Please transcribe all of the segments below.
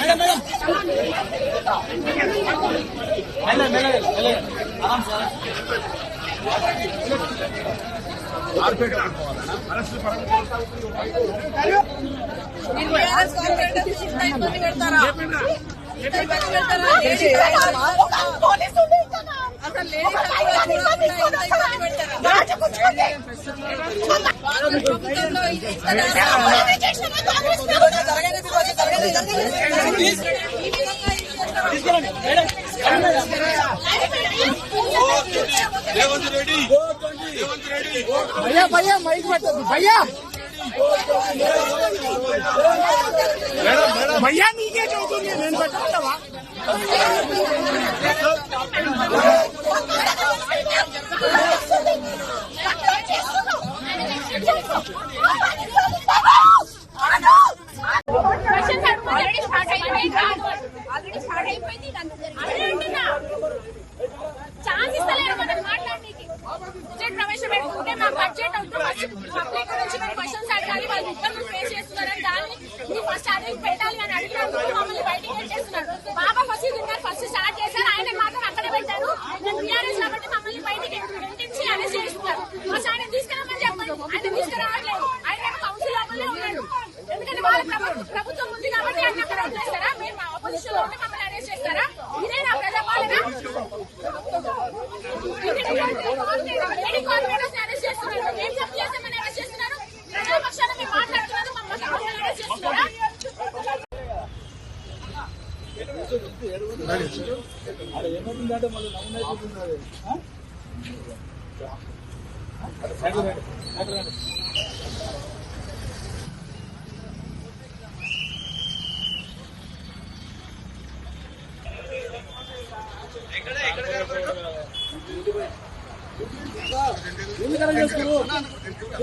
Madam madam. Madam ఇంత ఇబ్బంది ఇబ్బంది పెడతారా ఇబ్బంది పెడతారా भैया भैया माइक बता भैया भैया नीचे जो तुम्हें मैंने बताया Thank you. ఆల్రెడీ స్టార్ట్ అయిపోయింది ఛాన్స్ ఇస్తలేరు మాట్లాడడానికి బడ్జెట్ ప్రవేశపెట్టుకుంటే మా బడ్జెట్ అవుతుంది పబ్లిక్ నుంచి మేము క్వశ్చన్స్ అడగాలి వాళ్ళు ఇబ్బందులు ఫేస్ చేస్తున్నారని దాన్ని మీ ఫస్ట్ అదే పెట్టాలి అని అడిగినప్పుడు మమ్మల్ని బయటికి బాబా ఫస్ట్ స్టార్ట్ చేశారు ఆయన మాత్రం అక్కడ పెట్టారు టీఆర్ఎస్ కాబట్టి మమ్మల్ని బయటికి ఇంటించి చేస్తున్నారు ఫస్ట్ ఆయన తీసుకురామని చెప్పండి ఆయన తీసుకురావట్లేదు ఆయన కౌన్సిల్ లోపలే ఉన్నాడు ఎందుకంటే వాళ్ళ ప్రభుత్వం ఉంది కాబట్టి ఆయన అక్కడ వదిలేస్తారా మేము మా ఆపోజిషన్లో ఉంటే మమ్మల్ని అరెస్ట్ చేస్తారా ఇదేనా ప్రజాపాలన లేడీ కార్పొరేటర్స్ అరెస్ట్ చేస్తున్నారు ఏం తప్పు చేస్తామని అరెస్ట్ చేస్తున్నారు ప్రజాపక్షాన మీరు మాట్లాడుతున్నారు మమ్మల్ని అరెస్ట్ చేస్తున్నారా ఎందుకు అలా చేస్తారు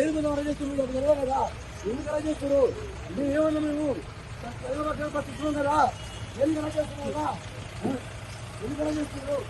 ఎందుకు అలా చేస్తున్నారు నాకు తెలియదు కదా ఎందుకు అలా చేస్తారు మేము ఏమన్నా మేము తెలుగు పట్ల కదా ఎందుకు అలా కదా ఎందుకు అలా చేస్తున్నారు